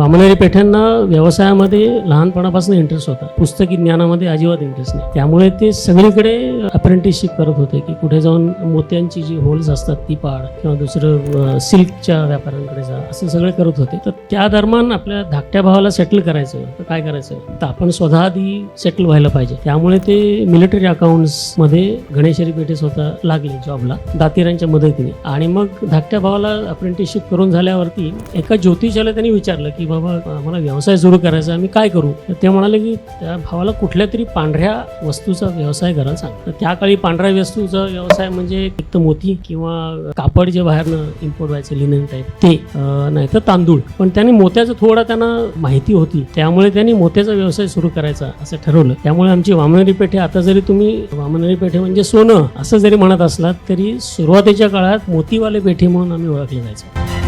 वामनेरी पेठ्यांना व्यवसायामध्ये लहानपणापासून इंटरेस्ट होता. पुस्तकी ज्ञानामध्ये अजिबात इंटरेस्ट नाही. त्यामुळे ते सगळीकडे अप्रेंटिसशिप करत होते की कुठे जाऊन मोत्यांची जी होल्स असतात ती पाड किंवा दुसरं सिल्कच्या व्यापाऱ्यांकडे जा असं सगळे करत होते. तर त्या दरम्यान आपल्या धाकट्या भावाला सेटल करायचं. तर काय करायचं? तर आपण स्वतः आधी सेटल व्हायला पाहिजे. त्यामुळे ते मिलिटरी अकाउंट्समध्ये गणेशरी पेठे स्वतः लागले जॉबला दातेरांच्या मदतीने. आणि मग धाकट्या भावाला अप्रेंटिसशिप करून झाल्यावरती एका ज्योतिषाला त्यांनी विचारलं की बाबा आम्हाला व्यवसाय सुरू करायचा आहे, आम्ही काय करू? तर ते म्हणाले की त्या भावाला कुठल्या तरी पांढऱ्या वस्तूचा व्यवसाय करायला सांग. तर त्या काळी पांढऱ्या वस्तूचा व्यवसाय म्हणजे एक तर मोती किंवा कापड जे बाहेरनं इम्पोर्ट व्हायचं लिनन टाईप ते नाहीतर नाही तर तांदूळ. पण त्यांनी मोत्याचं थोडं त्यांना माहिती होती. त्यामुळे त्यांनी मोत्याचा व्यवसाय सुरू करायचा असं ठरवलं. त्यामुळे आमची वामनरी पेठे आता जरी तुम्ही वामनरी पेठे म्हणजे सोनं असं जरी म्हणत असलात तरी सुरुवातीच्या काळात मोतीवाले पेठे म्हणून आम्ही ओळखले जायचो.